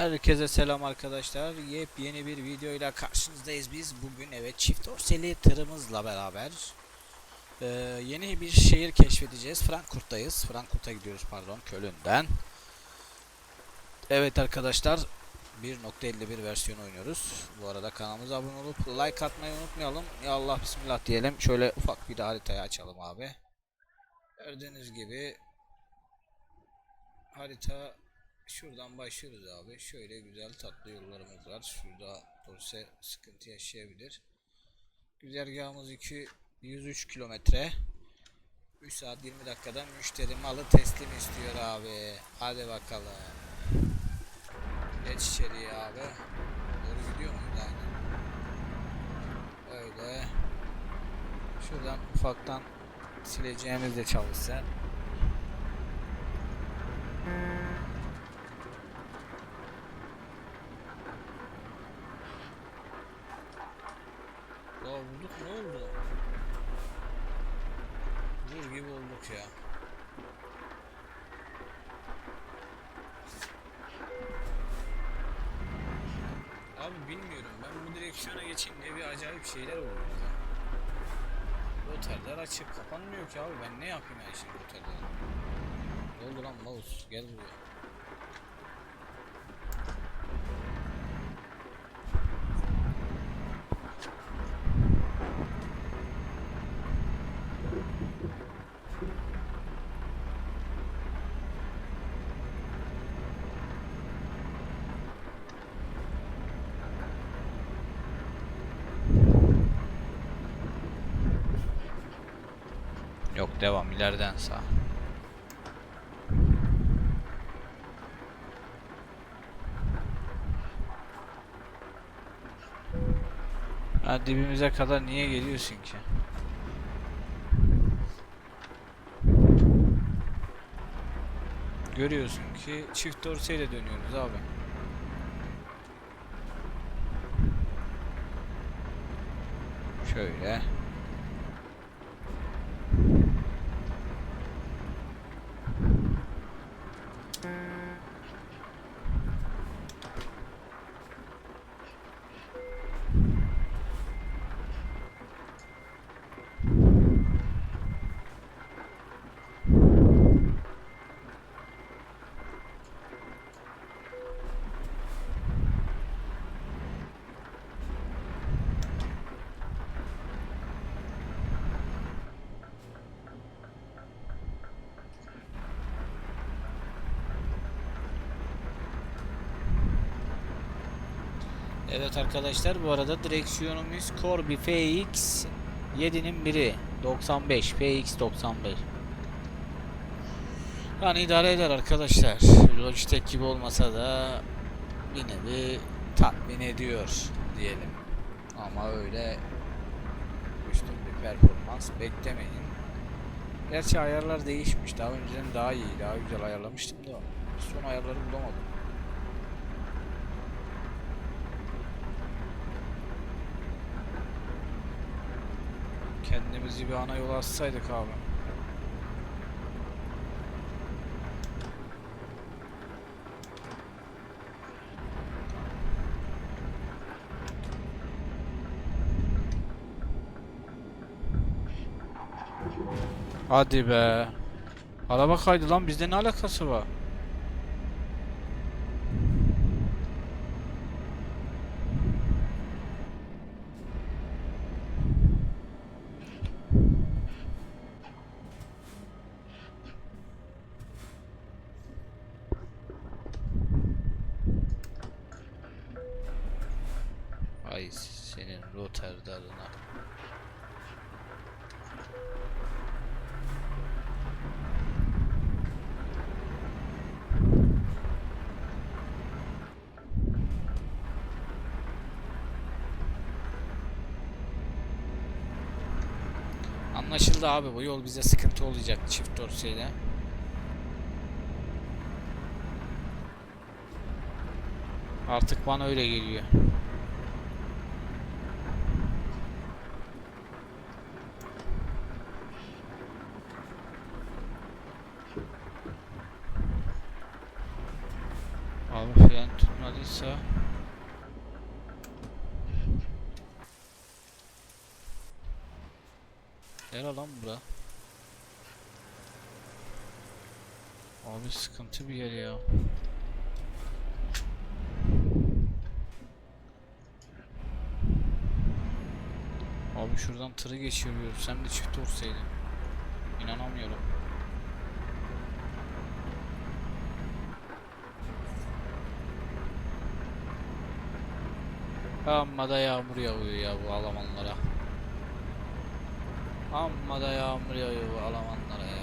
Herkese selam arkadaşlar. Yepyeni bir videoyla karşınızdayız biz. Bugün evet çift dorseli tırımızla beraber eee, yeni bir şehir keşfedeceğiz. Frankfurt'tayız. Frankfurt'a gidiyoruz pardon Köln'den. Evet arkadaşlar 1.51 versiyon oynuyoruz. Bu arada kanalımıza abone olup like atmayı unutmayalım. Ya Allah bismillah diyelim. Şöyle ufak bir de haritayı açalım abi. Gördüğünüz gibi harita Şuradan başlıyoruz abi. Şöyle güzel tatlı yollarımız var. Şurada Dorse sıkıntı yaşayabilir. Güzergahımız 2 103 kilometre. 3 saat 20 dakikada müşteri malı teslim istiyor abi. Hadi bakalım. Geç içeriye abi. Doğru gidiyor muyuz? Aynen. Öyle. Şuradan ufaktan sileceğimiz de çalışsa. Ya bulduk ne oldu? Vur gibi olduk ya. Abi bilmiyorum ben bu direksiyona geçeyim diye bir acayip şeyler oluyor. ya. Açık kapanmıyor ki abi ben ne yapayım yani şimdi roterleri? Ne oldu lan mouse gel buraya. Yok devam ileriden sağ. Ha dibimize kadar niye geliyorsun ki? Görüyorsun ki çift dorseyle dönüyoruz abi. Şöyle. Evet arkadaşlar bu arada direksiyonumuz Corby FX 7'nin biri 95 FX 95 Yani idare eder arkadaşlar. Logitech gibi olmasa da bir nevi tatmin ediyor diyelim. Ama öyle üstün bir performans beklemeyin. Gerçi ayarlar değişmiş. Daha önceden daha iyi daha güzel ayarlamıştım da son ayarları bulamadım Kendimizi bir ana yola atsaydık abi. Hadi be. Araba kaydı lan bizde ne alakası var? Ay senin Rotterdam'ına. Anlaşıldı abi bu yol bize sıkıntı olacak çift dorseyle. Artık bana öyle geliyor. Nere lan bura? Abi sıkıntı bir yer ya. Abi şuradan tırı geçiriyor. Sen de çift olsaydın. İnanamıyorum. Amma da yağmur yağıyor ya bu Almanlara. Amma da yağmur yağıyor bu Almanlara ya.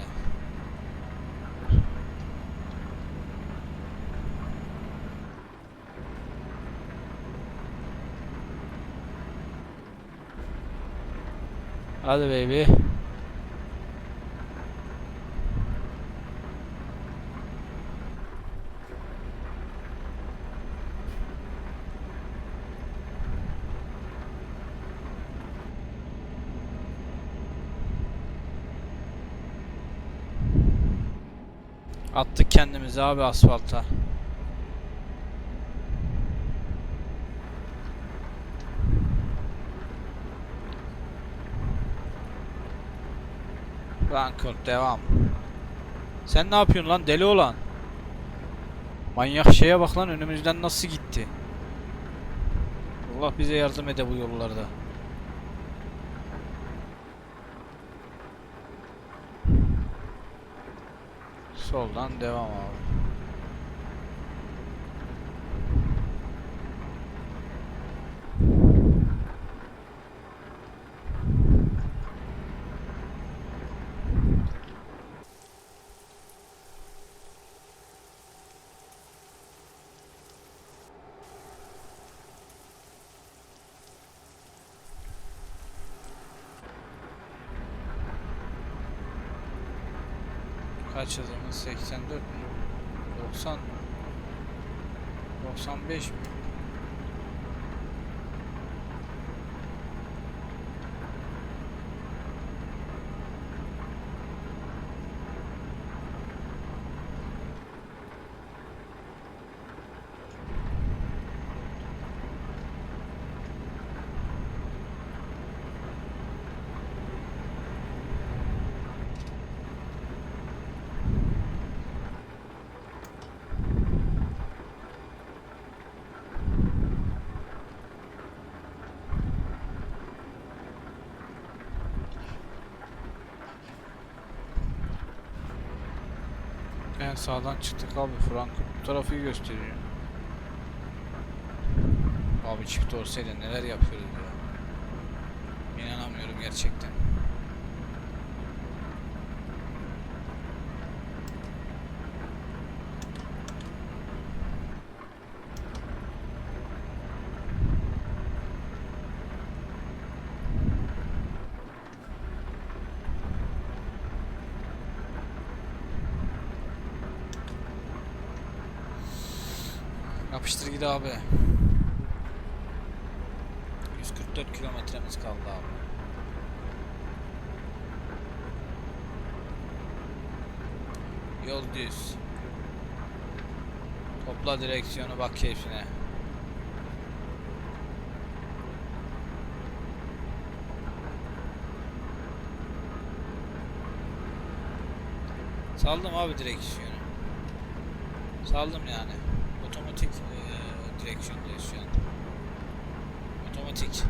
Hadi baby. Kendimizi abi asfalta. Rankor devam. Sen ne yapıyorsun lan deli olan? Manyak şeye bak lan önümüzden nasıl gitti. Allah bize yardım ede bu yollarda. Soldan devam abi. Kaç hızımız? 84 mü? 90 mı? 95 mi? En sağdan çıktık abi. Frankfurt bu tarafı gösteriyor. Abi çift olsaydı neler yapıyoruz ya. İnanamıyorum gerçekten. Gidi abi. 144 kilometremiz kaldı abi. Yol düz. Topla direksiyonu bak keyfine. Saldım abi direksiyonu. Saldım yani. Otomatik eee direksiyondayız şu an. Otomatik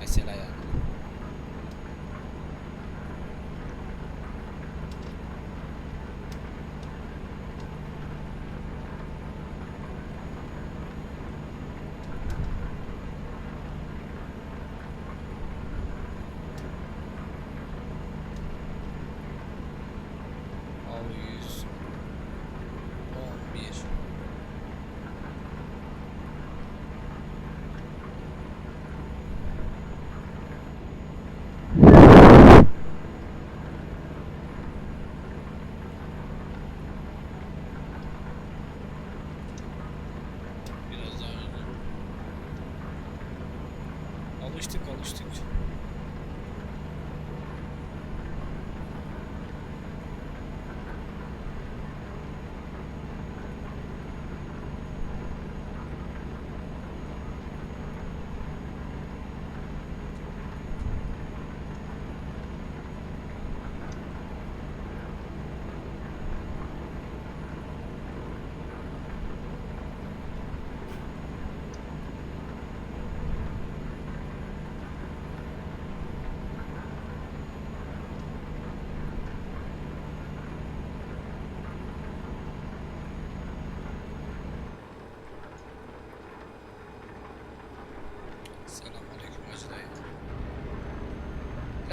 mesela yani.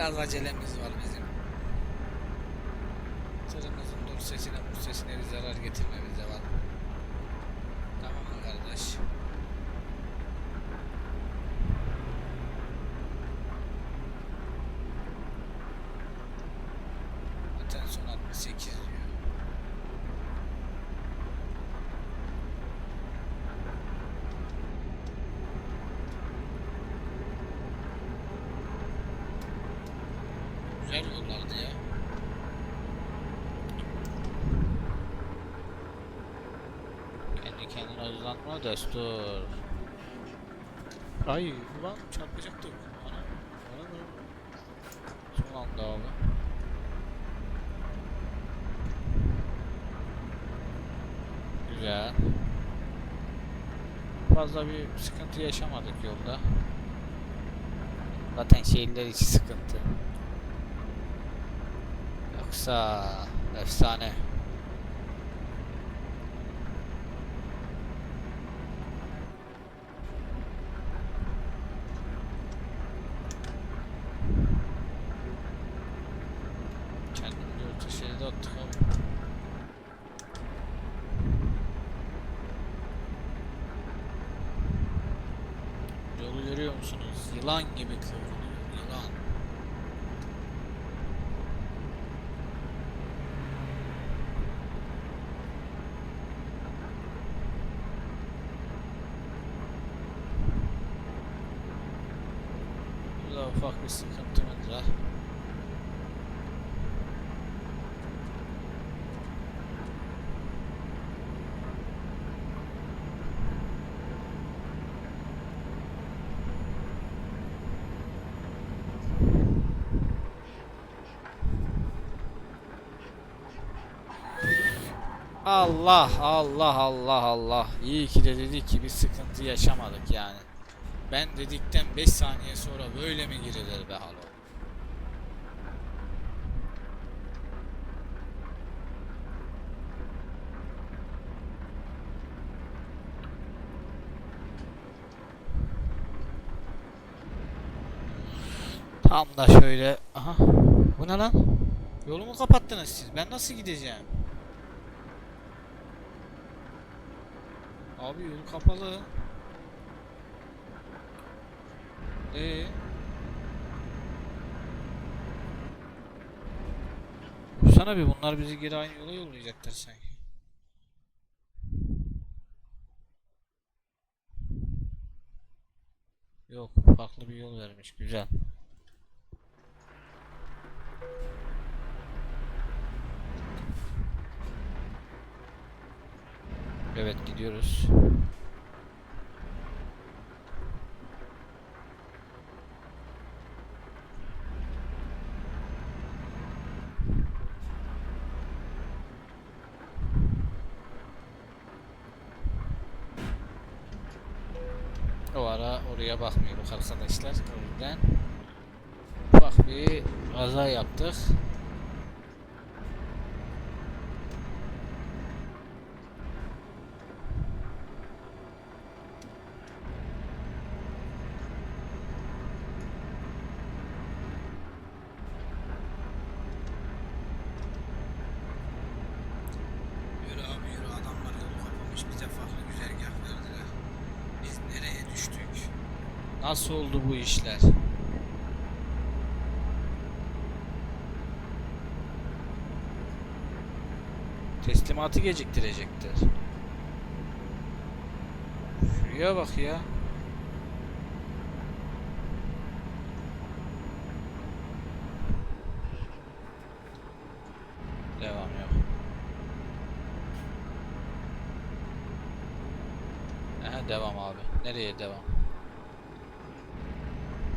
Biraz acelemiz var bizim. Tırımızın dur sesine bu sesine bir zarar getirme bize var. Tamam mı kardeş? Zaten son 68 diyor. Güzel yollardı ya. Kendi kendine hızlanma destur. Ay ulan çarpacaktık. Ana, ana da. Son anda abi. Güzel. Fazla bir sıkıntı yaşamadık yolda. Zaten şehirler içi sıkıntı. Yoksa efsane. Ufak bir sıkıntımız var. Allah Allah Allah Allah. İyi ki de dedik ki bir sıkıntı yaşamadık yani. Ben dedikten 5 saniye sonra böyle mi girilir be halo? Tam da şöyle. Aha. Bu ne lan? Yolumu kapattınız siz. Ben nasıl gideceğim? Abi yol kapalı. Ee. Sana bir bunlar bizi geri aynı yola yollayacaklar sanki. Yok, farklı bir yol vermiş. Güzel. Evet gidiyoruz. O ara oraya bakmıyoruz arkadaşlar. O ufak bir kaza yaptık. Yürü abi yürü adamlar yolu kapamış bize farklı güzergah verdiler. Biz nereye düştük? Nasıl oldu bu işler? Teslimatı geciktirecektir. Şuraya bak ya. Devam yok. Aha, devam abi. Nereye devam?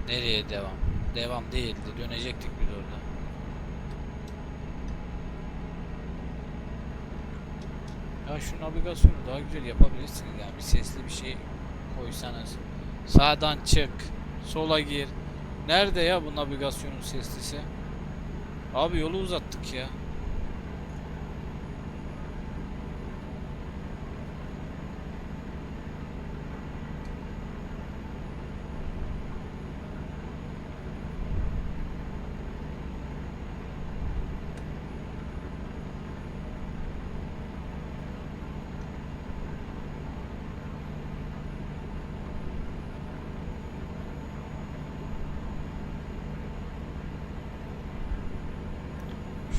Nereye devam? Devam değildi. Dönecektik biz orada. Ya şu navigasyonu daha güzel yapabilirsiniz yani bir sesli bir şey koysanız. Sağdan çık, sola gir. Nerede ya bu navigasyonun seslisi? Abi yolu uzattık ya.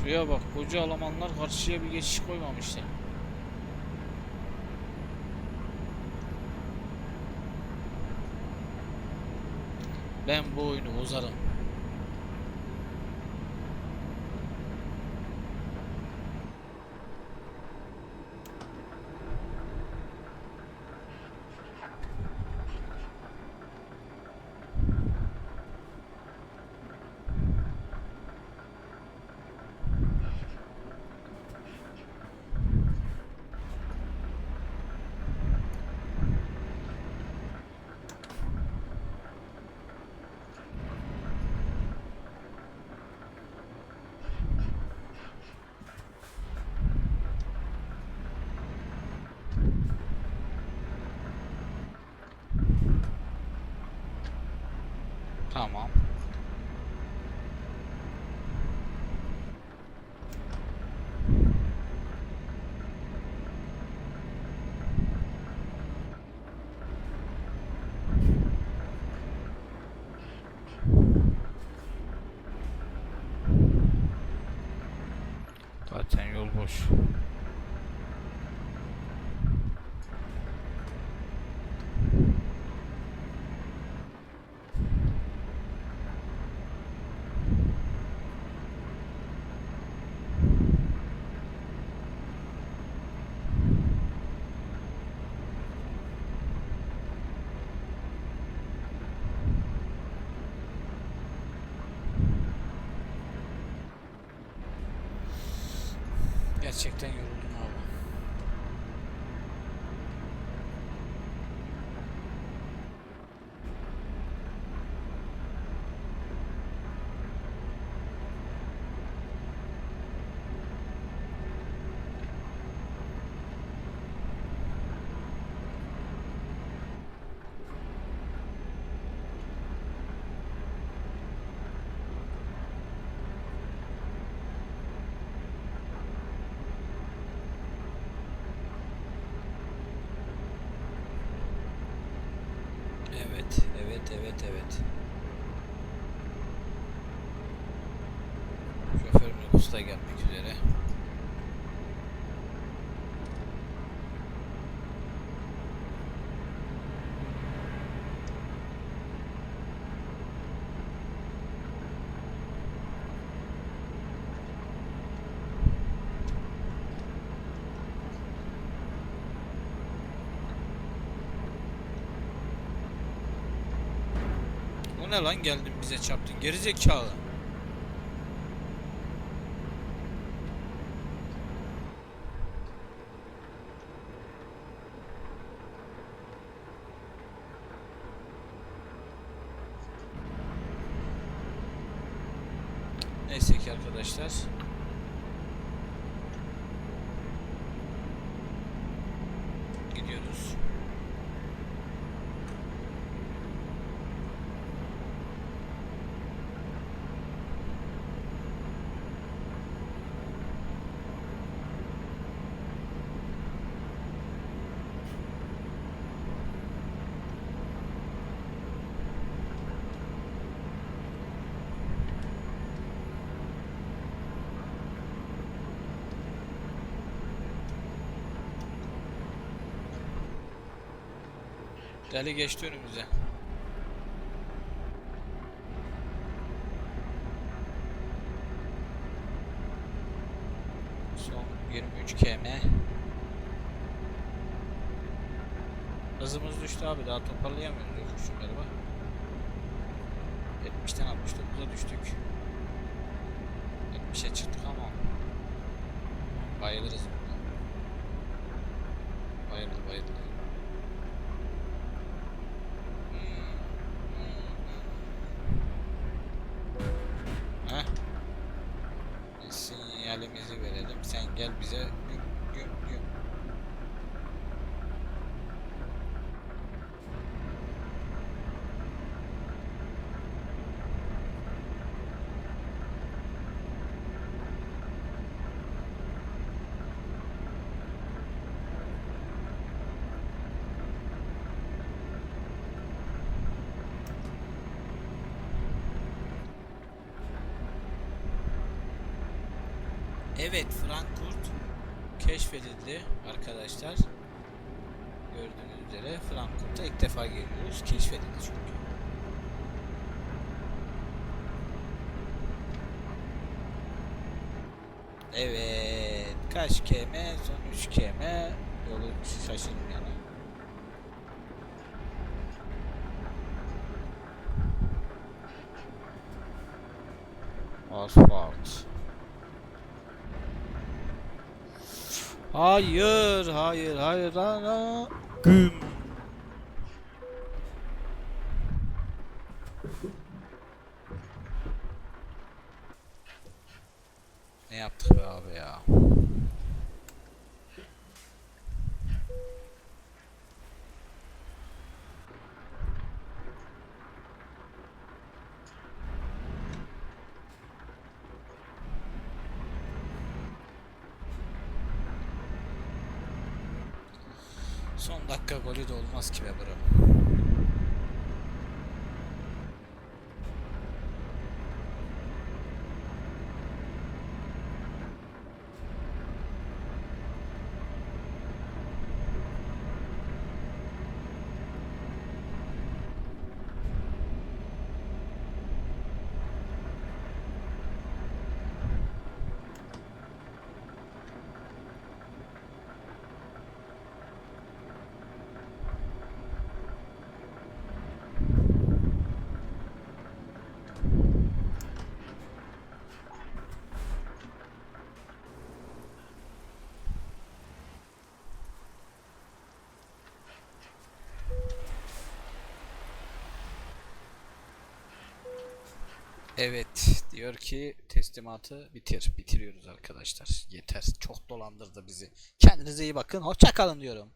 Şuraya bak koca Almanlar karşıya bir geçiş koymamışlar. Ben bu oyunu bozarım. Tamam. Zaten yol boş. Gerçekten yoruldum abi. Evet, evet, evet, evet. Şoför minibüs de gelmek üzere. Ne lan geldin bize çarptın gerizekalı. Neyse ki arkadaşlar. Gidiyoruz. Deli geçti önümüze. Son 23 km. Hızımız düştü abi daha toparlayamıyoruz yokuşu galiba. 70'ten 69'a düştük. 70'e çıktık ama bayılırız. Bayılır bayılır. Heh. Sinyalimizi verelim. Sen gel bize güm güm güm. Evet Frankfurt keşfedildi arkadaşlar. Gördüğünüz üzere Frankfurt'a ilk defa geliyoruz. Keşfedildi çünkü. Evet. Kaç km? Son 3 km. Yolu şaşırmayalım. Asfalt. Hayır, hayır, hayır, hayır. Güm. Ne yaptık be abi ya? Son dakika golü de Evet diyor ki teslimatı bitir. Bitiriyoruz arkadaşlar. Yeter. Çok dolandırdı bizi. Kendinize iyi bakın. Hoşça kalın diyorum.